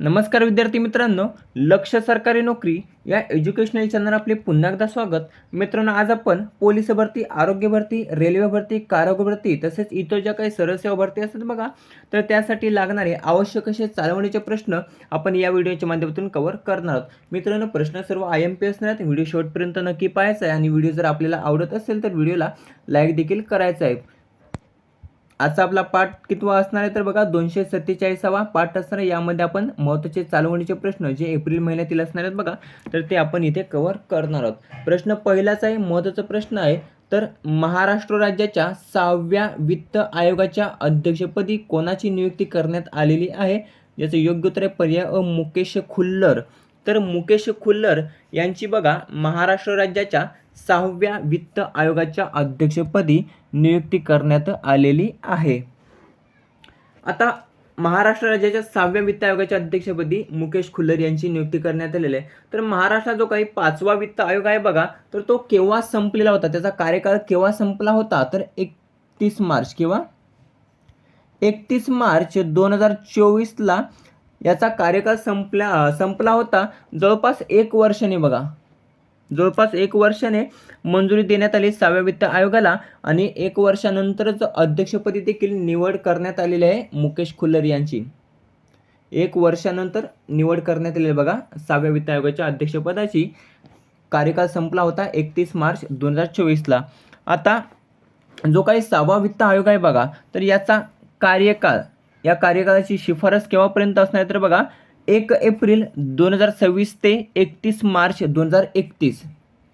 नमस्कार विद्यार्थी मित्रांनो लक्ष सरकारी नोकरी या एज्युकेशनल चॅनल आपले पुन्हा एकदा स्वागत. मित्रांनो आज आपण पोलीस भरती आरोग्य भरती रेल्वे भरती कारागृह भरती तसेच इतर ज्या काही सरसेवा भरती असतात बघा तर त्यासाठी लागणारे आवश्यक असे चालवण्याचे प्रश्न आपण या व्हिडिओच्या माध्यमातून कव्हर करणार आहोत. मित्रांनो प्रश्न सर्व आय एम पी असणार आहेत. व्हिडिओ शेवटपर्यंत नक्की पाहायचा आहे आणि व्हिडिओ जर आपल्याला आवडत असेल तर व्हिडिओला लाईक देखील करायचा आहे. आजचा आपला पाठ कितवा असणार आहे तर बघा दोनशे सत्तेचाळीसावा पाठ असणार आहे. यामध्ये आपण महत्त्वाचे चालवणीचे प्रश्न जे एप्रिल महिन्यातील असणार आहेत बघा तर ते आपण इथे कव्हर करणार आहोत. प्रश्न पहिलाच आहे महत्त्वाचा प्रश्न आहे तर महाराष्ट्र राज्याच्या सहाव्या वित्त आयोगाच्या अध्यक्षपदी कोणाची नियुक्ती करण्यात आलेली आहे? याचं योग्य उत्तर आहे पर्याय अ मुकेश खुल्लर. तर मुकेश खुल्लर यांची बघा महाराष्ट्र राज्याच्या सहाव्या वित्त आयोगाच्या अध्यक्षपदी नियुक्ती करण्यात आलेली आहे. आता महाराष्ट्र राज्याच्या सहाव्या वित्त आयोगाच्या अध्यक्षपदी मुकेश खुल्लर यांची नियुक्ती करण्यात आलेली आहे. तर महाराष्ट्रात जो काही पाचवा वित्त आयोग आहे बघा तर तो केव्हा संपलेला होता? त्याचा कार्यकाळ केव्हा संपला होता? तर एकतीस मार्च किंवा एकतीस मार्च दोन हजार चोवीसला याचा कार्यकाळ संपला संपला होता. जवळपास एक वर्षाने बघा. जवळपास एक वर्षाने मंजुरी देण्यात आली सहाव्या वित्त आयोगाला आणि एक वर्षानंतरच अध्यक्षपदी देखील निवड करण्यात आलेली आहे मुकेश खुल्लर यांची. एक वर्षानंतर निवड करण्यात आलेली आहे बघा सहाव्या वित्त आयोगाच्या अध्यक्षपदाची. कार्यकाळ संपला होता एकतीस मार्च दोन हजार चोवीसला. आता जो काही सहावा वित्त आयोग आहे बघा तर याचा कार्यकाळ या कार्यकाळाची शिफारस केव्हापर्यंत असणार आहे तर बघा एक एप्रिल दोन हजार सव्वीस ते एकतीस मार्च दोन हजार एकतीस.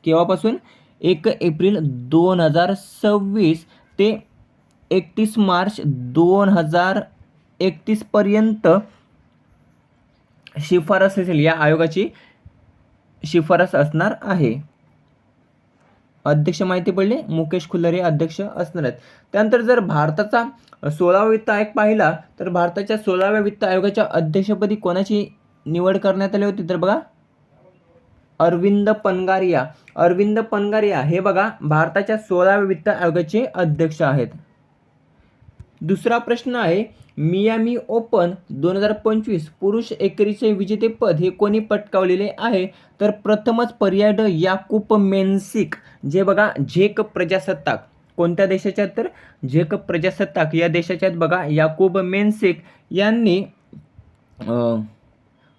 केव्हापासून? एक एप्रिल दोन हजार सव्वीस ते एकतीस मार्च दोन हजार एकतीसपर्यंत शिफारस असेल या आयोगाची शिफारस असणार आहे. अध्यक्ष माहिती पडले मुकेश खुल्लर हे अध्यक्ष असणार आहेत. त्यानंतर जर भारताचा सोळावा वित्त आयोग पाहिला तर भारताच्या सोळाव्या वित्त आयोगाच्या अध्यक्षपदी कोणाची निवड करण्यात आली होती? तर बघा अरविंद पनगारिया. अरविंद पनगारिया हे बघा भारताच्या सोळाव्या वित्त आयोगाचे अध्यक्ष आहेत. दुसरा प्रश्न आहे मियामी ओपन दोन हजार पंचवीस पुरुष एकेरीचे विजेतेपद हे कोणी पटकावलेले आहे? तर प्रथमच पर्याय ड याकूप मेन्सिक. जे बघा झेक प्रजासत्ताक. कोणत्या देशाच्या तर? झेक प्रजासत्ताक. या देशाच्या बघा याकूब मेन्सिक यांनी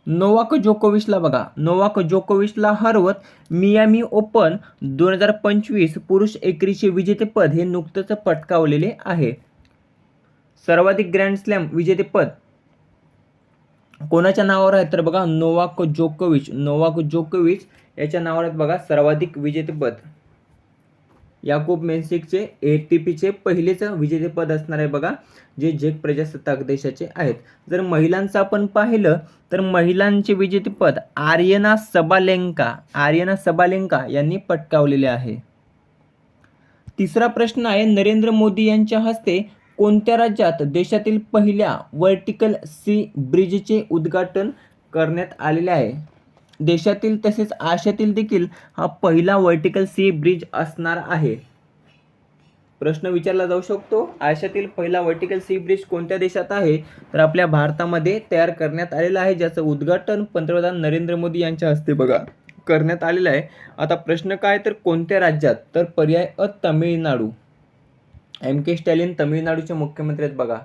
नोवाक जोकोविचला बघा. नोवाक जोकोविचला हरवत मियामी ओपन दोन हजार पंचवीस पुरुष एकेरीचे विजेतेपद हे नुकतंच पटकावलेले आहे. सर्वाधिक ग्रँड स्लॅम विजेतेपद कोणाच्या नावावर आहे तर बघा नोवाक जोकोविच. नोवाक जोकोविच याच्या नावावर आहेत बघा सर्वाधिक विजेतेपद याकूब मेन्सिकचे ए टी पीचे पहिलेच विजेतेपद असणार आहे बघा जे झेक प्रजासत्ताक देशाचे आहेत. जर महिलांचं आपण पाहिलं तर महिलांचे विजेतेपद आर्यना सबालेंका. आर्यना सबालेंका यांनी पटकावलेले आहे. तिसरा प्रश्न आहे नरेंद्र मोदी यांच्या हस्ते कोणत्या राज्यात देशातील पहिल्या वर्टिकल सी ब्रिजचे उद्घाटन करण्यात आलेले आहे? देशातील तसेच आशियातील देखील हा पहिला वर्टिकल सी ब्रिज असणार आहे. प्रश्न विचारला जाऊ शकतो. आशियातील पहिला वर्टिकल सी ब्रिज कोणत्या देशात आहे? तर आपल्या भारतामध्ये तयार करण्यात आलेला आहे ज्याचं उद्घाटन पंतप्रधान नरेंद्र मोदी यांच्या हस्ते बघा करण्यात आलेलं आहे. आता प्रश्न काय? तर कोणत्या राज्यात? तर पर्याय अ तमिळनाडू. एम के स्टॅलिन तमिळनाडूचे मुख्यमंत्री आहेत बघा.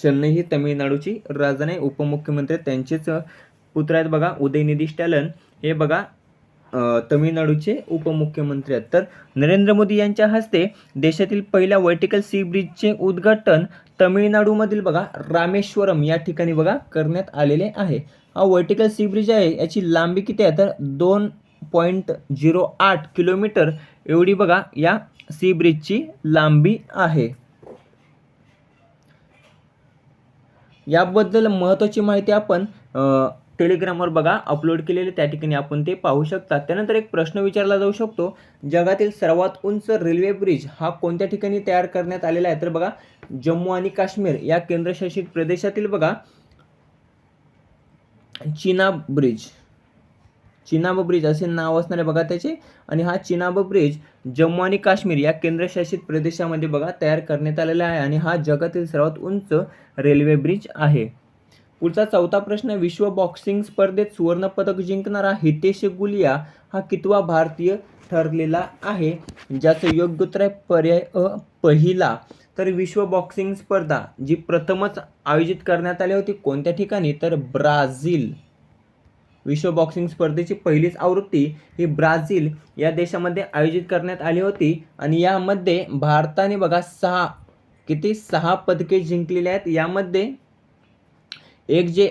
चेन्नई ही तमिळनाडूची राजधानी उपमुख्यमंत्री त्यांचेच पुत्र आहेत बघा. उदयनिधी स्टॅलन हे बघा तमिळनाडूचे उपमुख्यमंत्री आहेत. तर नरेंद्र मोदी यांच्या हस्ते देशातील पहिल्या वर्टिकल सी ब्रिजचे उद्घाटन तमिळनाडूमधील बघा रामेश्वरम या ठिकाणी बघा करण्यात आलेले आहे. हा वर्टिकल सी ब्रिज आहे. याची लांबी किती आहे? तर दोन पॉईंट झिरो आठ किलोमीटर एवढी बघा या सी ब्रिजची लांबी आहे. याबद्दल महत्त्वाची माहिती आपण टेलिग्रामवर बघा अपलोड केलेले त्या ठिकाणी आपण ते पाहू शकता. त्यानंतर एक प्रश्न विचारला जाऊ शकतो. जगातील सर्वात उंच रेल्वे ब्रिज हा कोणत्या ठिकाणी तयार करण्यात आलेला आहे? तर बघा जम्मू आणि काश्मीर या केंद्रशासित प्रदेशातील बघा चीना ब्रिज चिनाब ब्रिज असे नाव असणारे बघा त्याचे. आणि हा चिनाब ब्रिज जम्मू आणि काश्मीर या केंद्रशासित प्रदेशामध्ये बघा तयार करण्यात आलेला आहे. आणि हा जगातील सर्वात उंच रेल्वे ब्रिज आहे. पुढचा चौथा प्रश्न विश्व बॉक्सिंग स्पर्धेत सुवर्णपदक जिंकणारा हितेश गुलिया हा कितवा भारतीय ठरलेला आहे? ज्याचं योग्य उत्तर आहे पर्याय अ पहिला. तर विश्व बॉक्सिंग स्पर्धा जी प्रथमच आयोजित करण्यात आली होती कोणत्या ठिकाणी? तर ब्राझील. विश्व बॉक्सिंग स्पर्धेची पहिलीच आवृत्ती ही ब्राझील या देशामध्ये आयोजित करण्यात आली होती. आणि यामध्ये भारताने बघा सहा किती? सहा पदके जिंकलेली आहेत. यामध्ये एक जे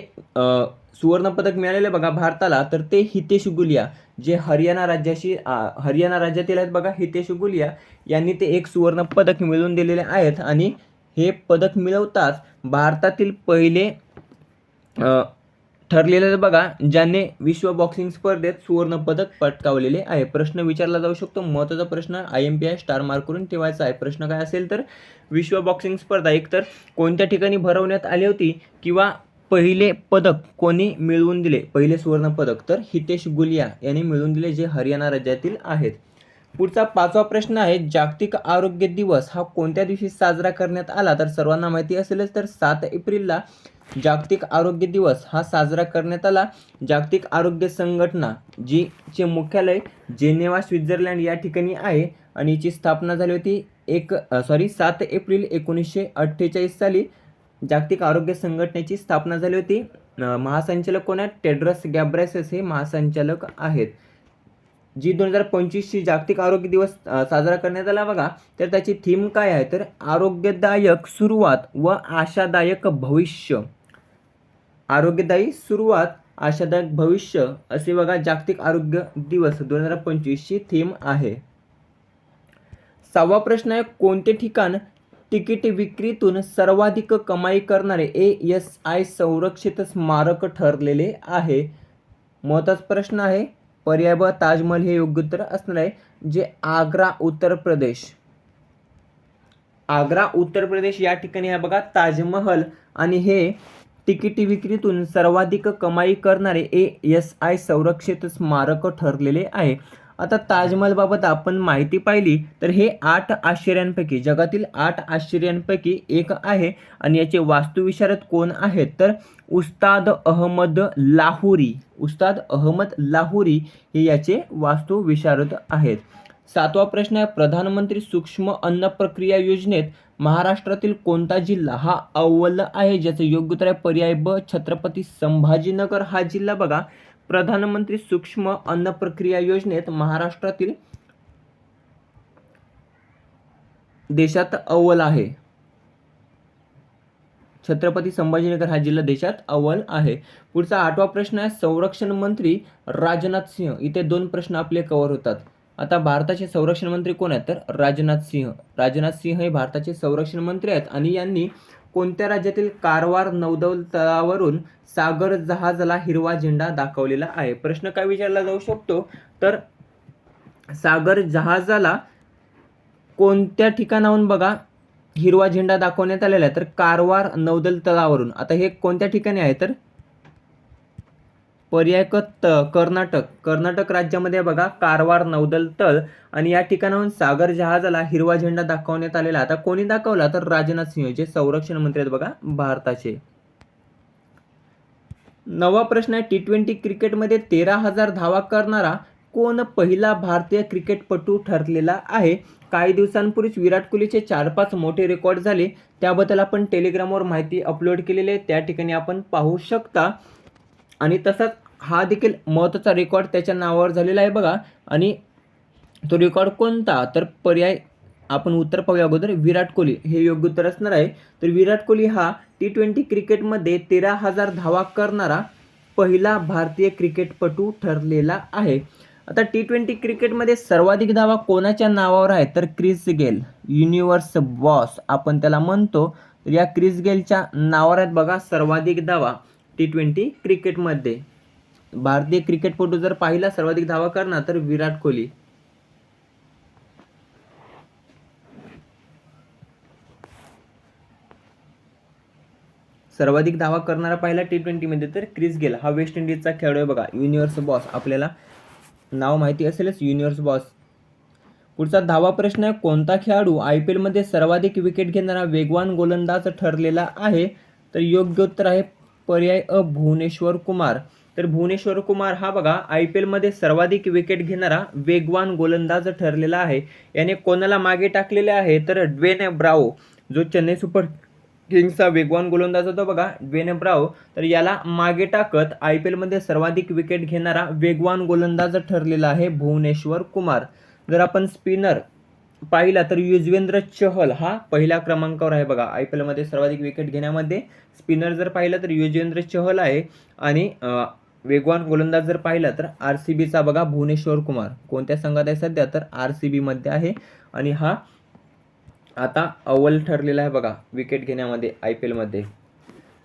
सुवर्णपदक मिळालेलं बघा भारताला तर ते हितेश गुलिया जे हरियाणा राज्याशी हरियाणा राज्यातील आहेत बघा हितेश गुलिया यांनी ते एक सुवर्णपदक मिळवून दिलेले आहेत. आणि हे पदक मिळवताच भारतातील पहिले ठरलेलं बघा ज्याने विश्व बॉक्सिंग स्पर्धेत सुवर्णपदक पटकावलेले आहे. प्रश्न विचारला जाऊ शकतो. महत्त्वाचा प्रश्न I M P I star mark करून ठेवायचा आहे. प्रश्न काय असेल तर विश्व बॉक्सिंग स्पर्धा एकतर कोणत्या ठिकाणी भरवण्यात आली होती किंवा पहिले पदक कोणी मिळवून दिले? पहिले सुवर्णपदक तर हितेश गुलिया यांनी मिळवून दिले जे हरियाणा राज्यातील आहेत. पुढचा पाचवा प्रश्न आहे जागतिक आरोग्य दिवस हा कोणत्या दिवशी साजरा करण्यात आला? तर सर्वांना माहिती असेलच तर सात एप्रिलला जागतिक आरोग्य दिवस हा साजरा करण्यात आला. जागतिक आरोग्य संघटना जी चे मुख्यालय जेनेवा स्वित्झर्लंड या ठिकाणी आहे आणि याची स्थापना झाली होती एक सॉरी सात एप्रिल एकोणीसशे अठ्ठेचाळीस साली. जागतिक आरोग्य संघटनेची स्थापना झाली होती. महासंचालक कोण आहेत? टेड्रस गॅब्रेसेस हे महासंचालक आहेत. जी दोन हजार पंचवीसची जागतिक आरोग्य दिवस साजरा करण्यात आला बघा तर त्याची थीम काय आहे? तर आरोग्यदायक सुरुवात व आशादायक भविष्य. आरोग्यदायी सुरुवात आशादायक भविष्य असे बघा जागतिक आरोग्य दिवस दोन हजार पंचवीसची थीम आहे. सहावा प्रश्न आहे कोणते ठिकाण तिकीट विक्रीतून सर्वाधिक कमाई करणारे ए एस आय संरक्षित स्मारक ठरलेले आहे? महत्त्वाचा प्रश्न आहे पर्याय ब ताजमहल हे योग्य उत्तर असणार आहे जे आग्रा उत्तर प्रदेश. आग्रा उत्तर प्रदेश या ठिकाणी आहे बघा ताजमहल. आणि हे तिकिटी विक्रीतून सर्वाधिक कमाई करणारे ए एस आय संरक्षित स्मारक ठरलेले आहे. आता ताजमहलबाबत आपण माहिती पाहिली तर हे आठ आश्चर्यांपैकी जगातील आठ आश्चर्यांपैकी एक आहे. आणि याचे वास्तुविशारद कोण आहेत? तर उस्ताद अहमद लाहोरी. उस्ताद अहमद लाहोरी हे याचे वास्तुविशारद आहेत. सातवा प्रश्न आहे प्रधानमंत्री सूक्ष्म अन्न प्रक्रिया योजनेत महाराष्ट्रातील कोणता जिल्हा हा अव्वल आहे? ज्याचं योग्य उत्तर आहे पर्याय ब छत्रपती संभाजीनगर. हा जिल्हा बघा प्रधानमंत्री सूक्ष्म अन्न प्रक्रिया योजनेत महाराष्ट्रातील देशात अव्वल आहे. छत्रपती संभाजीनगर हा जिल्हा देशात अव्वल आहे. पुढचा आठवा प्रश्न आहे संरक्षण मंत्री राजनाथ सिंह. इथे दोन प्रश्न आपले कव्हर होतात. आता भारताचे संरक्षण मंत्री कोण आहेत? तर राजनाथ सिंह. राजनाथ सिंह हे भारताचे संरक्षण मंत्री आहेत आणि यांनी कोणत्या राज्यातील कारवार नौदल तळावरून सागर जहाजाला हिरवा झेंडा दाखवलेला आहे? प्रश्न काय विचारला जाऊ शकतो? तर सागर जहाजाला कोणत्या ठिकाणाहून बघा? हिरवा झेंडा दाखवण्यात आलेला आहे. तर कारवार नौदल तळावरून. आता हे कोणत्या ठिकाणी आहे? तर पर्याय क त कर्नाटक. कर्नाटक राज्यामध्ये बघा कारवार नौदल तळ आणि या ठिकाणाहून सागर जहाजाला हिरवा झेंडा दाखवण्यात आलेला. आता कोणी दाखवला तर राजनाथ सिंह जे संरक्षण मंत्री आहेत बघा भारताचे. नवा प्रश्न आहे टी ट्वेंटी क्रिकेटमध्ये तेरा हजार धावा करणारा कोण पहिला भारतीय क्रिकेटपटू ठरलेला आहे? काही दिवसांपूर्वीच विराट कोहलीचे चार पाच मोठे रेकॉर्ड झाले. त्याबद्दल आपण टेलिग्रामवर माहिती अपलोड केलेली आहे. त्या ठिकाणी आपण पाहू शकता आणि तसाच हा देखील महत्त्वाचा रेकॉर्ड त्याच्या नावावर झालेला आहे बघा. आणि तो रेकॉर्ड कोणता? तर पर्याय आपण उत्तर पाहूया अगोदर. विराट कोहली. हे योग्य उत्तर असणार आहे. तर विराट कोहली हा टी ट्वेंटी क्रिकेटमध्ये तेरा हजार धावा करणारा पहिला भारतीय क्रिकेटपटू ठरलेला आहे. आता टी ट्वेंटी क्रिकेटमध्ये सर्वाधिक धावा कोणाच्या नावावर आहे तर क्रिस गेल. युनिवर्स बॉस आपण त्याला म्हणतो. तर या क्रिस गेलच्या नावावर आहेत बघा सर्वाधिक धावा. टी ट्वेंटी क्रिकेटमध्ये. भारतीय क्रिकेटपटू जर पाहिला सर्वाधिक धावा करणार तर विराट कोहली. सर्वाधिक धावा करणारा पाहिला टी ट्वेंटीमध्ये तर क्रिस गेल. हा वेस्ट इंडिजचा खेळाडू आहे बघा. युनिवर्स बॉस आपल्याला नाव माहिती असेलच युनिवर्स बॉस पुढचा धावा प्रश्न आहे कोणता खेळाडू आय पी एलमध्ये सर्वाधिक विकेट घेणारा वेगवान गोलंदाज ठरलेला आहे? तर योग्य उत्तर आहे पर्याय अ भुवनेश्वर कुमार. तर भुवनेश्वर कुमार हा बघा आय पी एलमध्ये सर्वाधिक विकेट घेणारा वेगवान गोलंदाज ठरलेला आहे. याने कोणाला मागे टाकलेले आहे? तर ड्वेन ब्राओ जो चेन्नई सुपर किंग्सचा वेगवान गोलंदाज होता बघा ड्वेन ब्राओ तर याला मागे टाकत आय पी एलमध्ये सर्वाधिक विकेट घेणारा वेगवान गोलंदाज ठरलेला आहे भुवनेश्वर कुमार. जर आपण स्पिनर पाहिला तर युजवेंद्र चहल हा पहिल्या क्रमांकावर आहे बघा. आय पी एलमध्ये सर्वाधिक विकेट घेण्यामध्ये स्पिनर जर पाहिलं तर युजवेंद्र चहल आहे आणि वेगवान गोलंदाज जर पाहिला तर आर सी बीचा बघा भुवनेश्वर कुमार. कोणत्या संघात आहे सध्या? तर आर सी बीमध्ये आहे आणि हा आता अव्वल ठरलेला आहे बघा विकेट घेण्यामध्ये आय पी एलमध्ये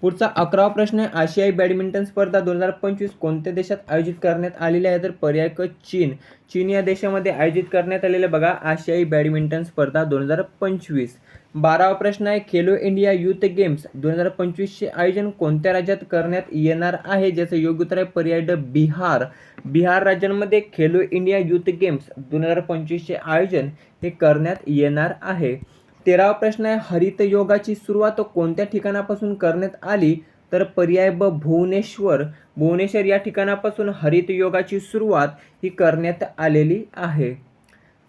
पुढचा अकरावा प्रश्न आहे आशियाई बॅडमिंटन स्पर्धा दोन हजार पंचवीस कोणत्या देशात आयोजित करण्यात आलेली आहे? तर पर्याय क चीन. चीन या देशामध्ये आयोजित करण्यात आलेले बघा आशियाई बॅडमिंटन स्पर्धा दोन हजार पंचवीस. बारावा प्रश्न आहे खेलो इंडिया युथ गेम्स दोन हजार पंचवीसचे आयोजन कोणत्या राज्यात करण्यात येणार आहे? ज्याचं योग्य उत्तर आहे पर्याय ड बिहार. बिहार राज्यांमध्ये खेलो इंडिया युथ गेम्स दोन हजार पंचवीसचे आयोजन हे करण्यात येणार आहे. तेरावा प्रश्न आहे हरित योगाची सुरुवात कोणत्या ठिकाणापासून करण्यात आली? तर पर्याय ब भुवनेश्वर. भुवनेश्वर या ठिकाणापासून हरित योगाची सुरुवात ही करण्यात आलेली आहे.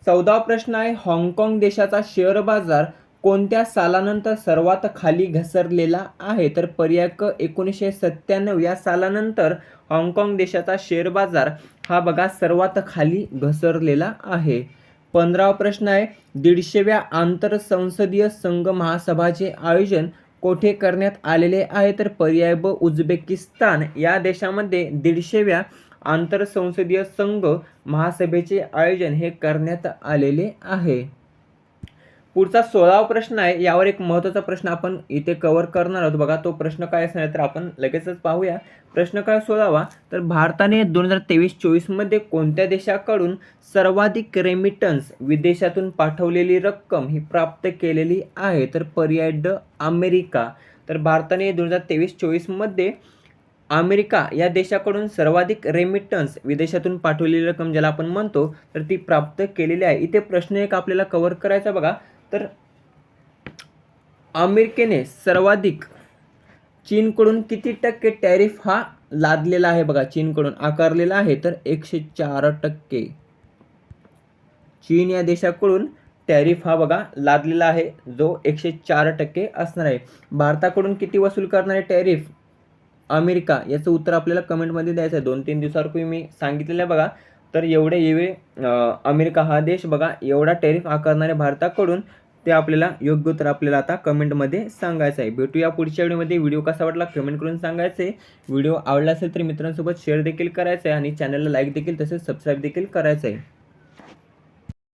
चौदावा प्रश्न आहे हाँगकाँग देशाचा शेअर बाजार कोणत्या सालानंतर सर्वात खाली घसरलेला आहे? तर पर्याय क एकोणीसशे सत्त्याण्णव. या सालानंतर हाँगकाँग देशाचा शेअर बाजार हा बघा सर्वात खाली घसरलेला आहे. पंधरावा प्रश्न आहे. दीडशेव्या आंतरसंसदीय संघ महासभाचे आयोजन कोठे करण्यात आलेले आहे? तर पर्याय ब उझबेकिस्तान. या देशामध्ये दीडशेव्या आंतरसंसदीय संघ महासभेचे आयोजन हे करण्यात आलेले आहे. पुढचा सोळावा प्रश्न आहे यावर एक महत्त्वाचा प्रश्न आपण इथे कव्हर करणार आहोत. बघा तो प्रश्न काय असणार तर आपण लगेचच पाहूया. प्रश्न काय सोळावा? तर भारताने दोन हजार तेवीस चोवीसमध्ये कोणत्या देशाकडून सर्वाधिक रेमिटन्स विदेशातून पाठवलेली रक्कम ही प्राप्त केलेली आहे? तर पर्याय ड अमेरिका. तर भारताने दोन हजार तेवीस चोवीसमध्ये अमेरिका या देशाकडून सर्वाधिक रेमिटन्स विदेशातून पाठवलेली रक्कम ज्याला आपण म्हणतो तर ती प्राप्त केलेली आहे. इथे प्रश्न एक आपल्याला कव्हर करायचा बघा. तर अमेरिकेने सर्वाधिक चीनकडून किती टक्के टॅरिफ हा लादलेला आहे? बघा चीनकडून आकारलेला आहे तर एकशे चार टक्के. चीन या देशाकडून टॅरिफ हा बघा लादलेला आहे. जो एकशे चार टक्के असणार आहे. भारताकडून किती वसूल करणार आहे टॅरिफ? अमेरिका याचं उत्तर आपल्याला कमेंटमध्ये द्यायचं आहे. दोन तीन दिवसापूर्वी मी सांगितलेलं आहे बघा. तर एवढे एवढे अमेरिका हा देश बघा एवढा टॅरिफ आकारणाऱ्या भारताकडून ते आपल्याला योग्य उत्तर आपल्याला आता कमेंटमध्ये सांगायचं आहे. भेटूया पुढच्या व्हिडिओमध्ये. व्हिडिओ कसा वाटला कमेंट करून सांगायचं आहे. व्हिडिओ आवडला असेल तर मित्रांसोबत शेअर देखील करायचं आहे आणि चॅनलला लाईक देखील तसेच सबस्क्राईब देखील करायचं आहे.